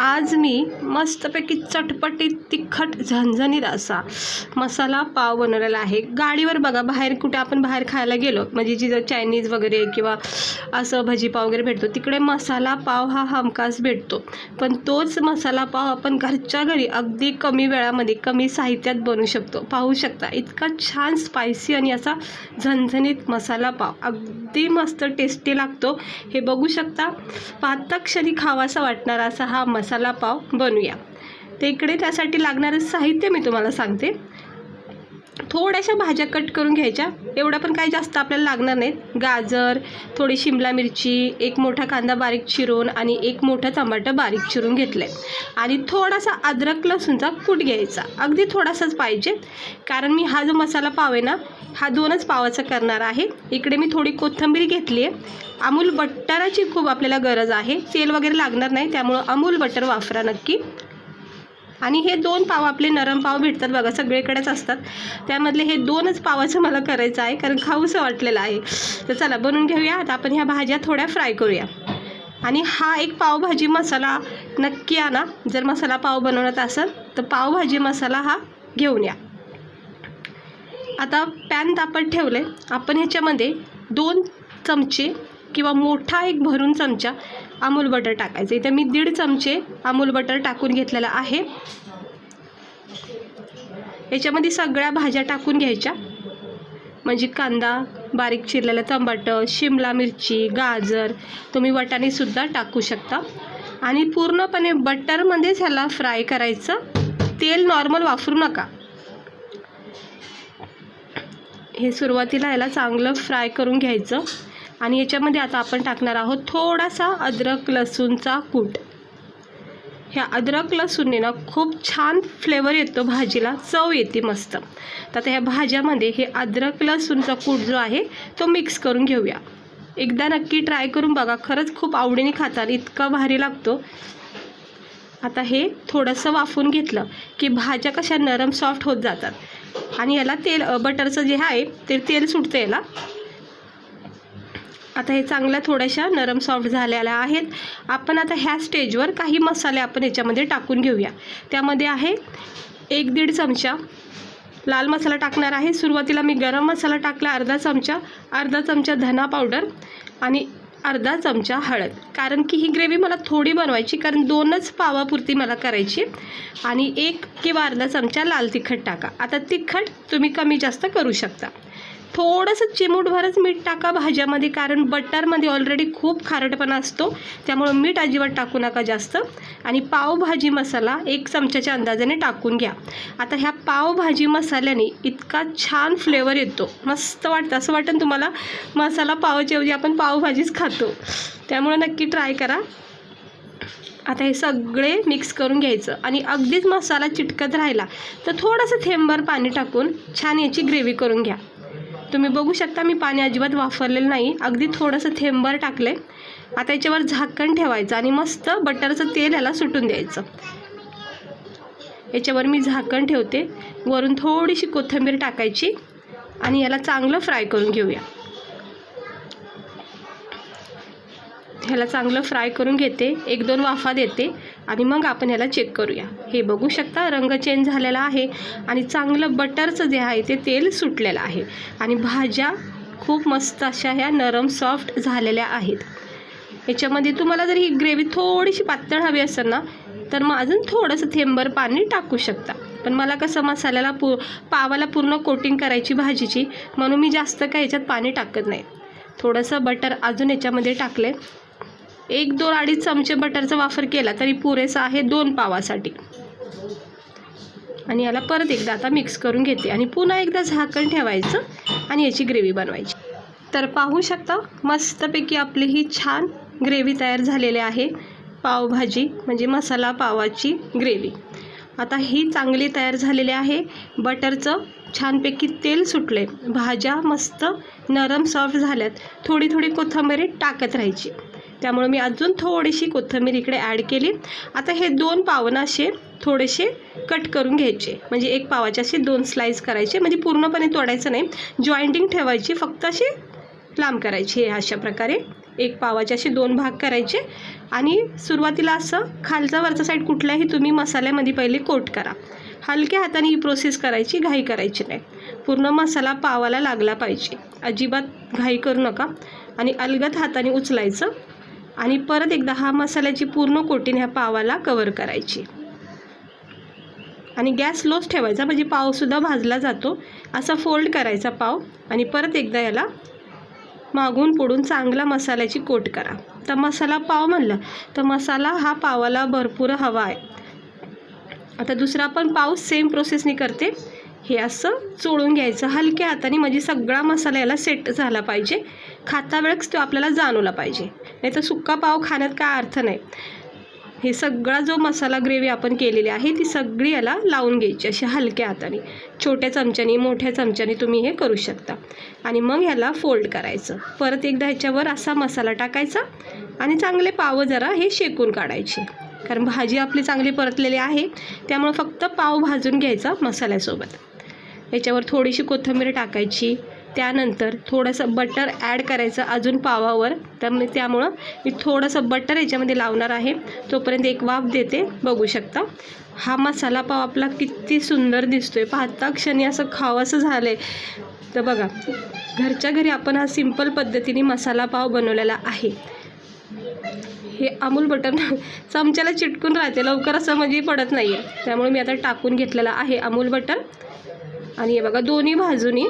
आज मी मस्तपैकी चटपटीत तिखट झणझणीत असा मसाला पाव बनवलेला आहे. गाडीवर बघा बाहेर कुठे आपण बाहेर खायला गेलो म्हणजे जिथं चायनीज वगैरे किंवा असं भजीपाव वगैरे भेटतो तिकडे मसाला पाव हा हमखास भेटतो. पण तोच मसाला पाव आपण घरच्या घरी अगदी कमी वेळामध्ये कमी साहित्यात बनवू शकतो. पाहू शकता इतका छान स्पायसी आणि असा झणझणीत मसाला पाव. अगदी मस्त टेस्टी लागतो. हे बघू शकता पाहता क्षणी खावासा वाटणारा असा हा मसाला पाव बनवूया. ते इकडे त्यासाठी लागणारं साहित्य मी तुम्हाला सांगते. थोड्याशा भाज्या कट करून घ्यायच्या. एवढं पण काही जास्त आपल्याला लागणार नाहीत. गाजर थोडी शिमला मिरची एक मोठा कांदा बारीक चिरून आणि एक मोठा टमाटर बारीक चिरून घेतलं आहे आणि थोडासा अद्रक लसूणचा कूट घ्यायचा. अगदी थोडासाच पाहिजे. कारण मी हा जो मसाला पाव आहे ना हा दोनच पावाचा करणार आहे. इकडे मी थोडी कोथिंबीर घेतली आहे. अमूल बटराची खूप आपल्याला गरज आहे. तेल वगैरे लागणार नाही त्यामुळं अमूल बटर वापरा नक्की. आणि हे दोन पाव आपले नरम पाव भेटतात बघा सगळीकडेच असतात. त्यामधले हे दोनच पावाचं मला करायचं आहे कारण खाऊसं वाटलेलं आहे. तर चला बनवून घेऊया. आता आपण ह्या भाज्या थोड्या फ्राय करूया. आणि हा एक पावभाजी मसाला नक्की आणा. जर मसाला पाव बनवत असेल तर पावभाजी मसाला हा घेऊन या. आता पॅन तापत ठेवले आपण ह्याच्यामध्ये दोन चमचे किंवा मोठा एक भरून चमचा अमूल बटर टाकायचं. इथे मी दीड चमचे अमूल बटर टाकून घेतलेलं आहे. याच्यामध्ये सगळ्या भाज्या टाकून घ्यायच्या. म्हणजे कांदा बारीक चिरलेलं टमाटर शिमला मिरची गाजर तुम्ही वाटाणेसुद्धा टाकू शकता. आणि पूर्णपणे बटरमध्येच ह्याला फ्राय करायचं. तेल नॉर्मल वापरू नका. हे सुरुवातीला ह्याला चांगलं फ्राय करून घ्यायचं. आणि याच्यामध्ये आता आपण टाकणार आहोत थोडासा अद्रक लसूणचा कूट. ह्या अद्रक लसूणने ना खूप छान फ्लेवर येतो भाजीला चव येते मस्त. तर आता ह्या भाज्यामध्ये हे अद्रक लसूणचा कूट जो आहे तो मिक्स करून घेऊया. एकदा नक्की ट्राय करून बघा खरंच खूप आवडीने खातात इतका भारी लागतो. आता हे थोडंसं वाफून घेतलं की भाज्या कशा नरम सॉफ्ट होत जातात. आणि याला तेल बटरचं जे आहे ते तेल सुटतं याला. आता हे चांगल्या थोड्याशा नरम सॉफ्ट झालेल्या आहेत. आपण आता ह्या स्टेजवर काही मसाले आपण याच्यामध्ये टाकून घेऊया. त्यामध्ये आहे एक दीड चमचा लाल मसाला टाकणार आहे. सुरुवातीला मी गरम मसाला टाकला अर्धा चमचा अर्धा चमचा धना पावडर आणि अर्धा चमचा हळद. कारण की ही ग्रेव्ही मला थोडी बनवायची कारण दोनच पावापुरती मला करायची आणि एक किंवा अर्धा चमचा लाल तिखट टाका. आता तिखट तुम्ही कमी जास्त करू शकता. थोडंसं चिमूटभरच मीठ टाका भाज्यामध्ये कारण बटरमध्ये ऑलरेडी खूप खारटपणा असतो. त्यामुळं मीठ अजिबात टाकू नका जास्त. आणि पावभाजी मसाला एक चमच्याच्या अंदाजाने टाकून घ्या. आता ह्या पावभाजी मसाल्याने इतका छान फ्लेवर येतो. मस्त वाटतं. असं वाटतं तुम्हाला मसाला पावच्याऐवजी आपण पावभाजीच खातो. त्यामुळं नक्की ट्राय करा. आता हे सगळे मिक्स करून घ्यायचं. आणि अगदीच मसाला चिटकत राहिला तर थोडंसं थेंबर पाणी टाकून छान याची ग्रेव्ही करून घ्या. तुम्ही बघू शकता मी पाणी अजिबात वापरलेलं नाही. अगदी थोडंसं थेंबर टाकलं आहे आता याच्यावर झाकण ठेवायचं आणि मस्त बटरचं तेल याला सुटून द्यायचं. याच्यावर मी झाकण ठेवते. वरून थोडीशी कोथिंबीर टाकायची आणि याला चांगलं फ्राय करून घेऊया. ह्याला चांगलं फ्राय करून घेते. एक दोन वाफा देते. आणि मग आपण ह्याला चेक करूया. हे बघू शकता रंग चेंज झालेला आहे. आणि चांगलं बटरचं जे आहे ते तेल सुटलेलं आहे. आणि भाज्या खूप मस्त अशा ह्या नरम सॉफ्ट झालेल्या आहेत. याच्यामध्ये तुम्हाला जर ही ग्रेव्ही थोडीशी पातळ हवी असेल ना तर मग अजून थोडंसं थेंबर पाणी टाकू शकता. पण मला कसं मसाल्याला पू पावाला पूर्ण कोटिंग करायची भाजीची म्हणून मी जास्त काय ह्याच्यात पाणी टाकत नाही. थोडंसं बटर अजून याच्यामध्ये टाकले एक दोन अडीच चमचे बटरचा वापर केला तरी पुरेसा आहे दोन पावासाठी. आणि याला परत एकदा आता मिक्स करून घेते. आणि पुन्हा एकदा झाकण ठेवायचं आणि याची ग्रेव्ही बनवायची. तर पाहू शकता मस्तपैकी आपली ही छान ग्रेव्ही तयार झालेली आहे. पावभाजी म्हणजे मसाला पावाची ग्रेव्ही आता ही चांगली तयार झालेली आहे. बटरचं छानपैकी तेल सुटले भाज्या मस्त नरम सॉफ्ट झाल्यात. थोडी थोडी कोथिंबीर टाकत राहायची. त्यामुळे मी अजून थोडीशी कोथिंबीर इकडे ॲड केली. आता हे दोन पावन असे थोडेसे कट करून घ्यायचे. म्हणजे एक पावाचे असे दोन स्लाईस करायचे. म्हणजे पूर्णपणे तोडायचं नाही. जॉईंटिंग ठेवायची. फक्त असे लांब करायची हे अशा प्रकारे. एक पावाचे असे दोन भाग करायचे. आणि सुरुवातीला असं खालचा वरचा साईड कुठल्याही तुम्ही मसाल्यामध्ये पहिले कोट करा. हलक्या हाताने ही प्रोसेस करायची. घाई करायची नाही. पूर्ण मसाला पावाला लागला पाहिजे. अजिबात घाई करू नका. आणि अलगद हाताने उचलायचं. आणि परत एकदा हा मसाल्याची पूर्ण कोटीन ह्या पावाला कवर करायची. आणि गॅस लोच ठेवायचा म्हणजे पावसुद्धा भाजला जातो. असा फोल्ड करायचा पाव आणि परत एकदा याला मागून पुढून चांगला मसाल्याची कोट करा. तर मसाला पाव म्हणलं तर मसाला हा पावाला भरपूर हवा आहे. आता दुसरा पण पाव सेम प्रोसेसनी करते. हे असं चोळून घ्यायचं हलक्या हाताने म्हणजे सगळा मसाला याला सेट झाला पाहिजे. खाता वेळेस तो आपल्याला जाणवला पाहिजे. नाही तर सुक्का पाव खाण्यात काय अर्थ नाही. हे सगळा जो मसाला ग्रेव्ही आपण केलेली आहे ती सगळी याला लावून घ्यायची अशी हलक्या हाताने. छोट्या चमच्याने मोठ्या चमच्याने तुम्ही हे करू शकता. आणि मग ह्याला फोल्ड करायचं. परत एकदा ह्याच्यावर असा मसाला टाकायचा आणि चांगले पाव जरा हे शेकून काढायचे. कारण भाजी आपली चांगली परतलेली आहे त्यामुळं फक्त पाव भाजून घ्यायचा मसाल्यासोबत. याच्यावर थोडीशी कोथिंबीर टाकायची. त्यानंतर थोडंसं बटर ॲड करायचं अजून पावावर. त्यामुळे त्यामुळं मी थोडंसं बटर याच्यामध्ये लावणार आहे. तोपर्यंत एक वाफ देते. बघू शकता. हा मसाला पाव आपला किती सुंदर दिसतोय. पाहता क्षणी असं खावंसं झालं आहे तर बघा घरच्या घरी आपण हा सिंपल पद्धतीने मसाला पाव बनवलेला आहे. हे अमूल बटर चमच्याला चिटकून राहते. लवकर असं म्हणजे पडत नाही आहे त्यामुळे मी आता टाकून घेतलेला आहे अमूल बटर आणि हे बघा दोन्ही बाजूनी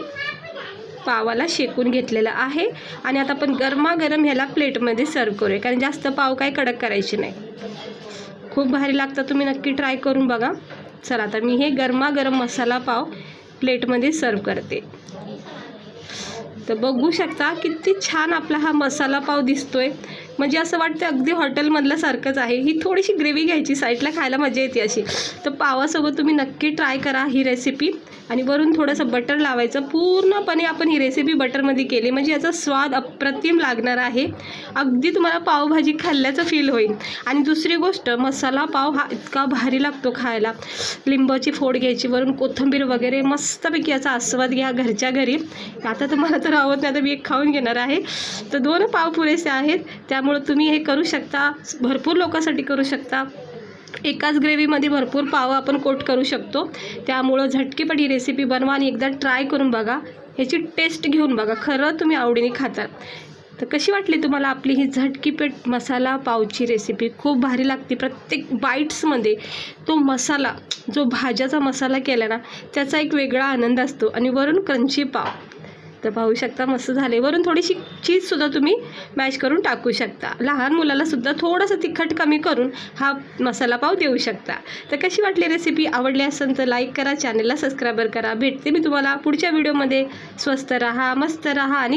पावाला शेकून घेतलेलं आहे. आणि आता आपण गरमागरम ह्याला प्लेटमध्ये सर्व करूया. कारण जास्त पाव काय कडक करायचे नाही. खूप भारी लागतं. तुम्ही नक्की ट्राय करून बघा. चला आता मी हे गरमागरम मसाला पाव प्लेटमध्ये सर्व करते. तर बघू शकता किती छान आपला हा मसाला पाव दिसतोय. म्हणजे असं वाटतं अगदी हॉटेलमधल्यासारखंच आहे. ही थोडीशी ग्रेव्ही घ्यायची साईडला खायला मजा येते अशी. तर पावासोबत तुम्ही नक्की ट्राय करा ही रेसिपी. आणि वरून थोडंसं बटर लावायचं. पूर्णपणे आपण ही रेसिपी बटरमध्ये केली. म्हणजे याचा स्वाद अप्रतिम लागणार आहे. अगदी तुम्हाला पावभाजी खाल्ल्याचं फील होईल. आणि दुसरी गोष्ट मसाला पाव हा इतका भारी लागतो खायला. लिंबाची फोड घ्यायची वरून कोथिंबीर वगैरे मस्तपैकी याचा आस्वाद घ्या घरच्या घरी. आता तुम्हाला तर आवडत नाही आता मी एक खाऊन घेणार आहे. तर दोन पाव पुरेसे आहेत. त्यामुळे तुम्ही हे करू शकता. भरपूर लोकांसाठी करू शकता. एकाच ग्रेव्हीमध्ये भरपूर पाव आपण कोट करू शकतो. त्यामुळं झटकीपट ही रेसिपी बनवा आणि एकदा ट्राय करून बघा. ह्याची टेस्ट घेऊन बघा. खरं तुम्ही आवडीने खाता तर कशी वाटली तुम्हाला आपली ही झटकीपेट मसाला पावची रेसिपी खूप भारी लागते. प्रत्येक बाईट्समध्ये तो मसाला जो भाज्याचा मसाला केला ना त्याचा एक वेगळा आनंद असतो. आणि वरून क्रंची पाव. तर पाहू शकता मस्त झाले. वरून थोडीशी चीजसुद्धा तुम्ही मॅश करून टाकू शकता. लहान मुलालासुद्धा थोडंसं तिखट कमी करून हा मसाला पाव देऊ शकता. तर कशी वाटली रेसिपी आवडली असेल तर लाईक करा चॅनलला सबस्क्राईबर करा. भेटते मी तुम्हाला पुढच्या व्हिडिओमध्ये स्वस्त राहा मस्त राहा आणि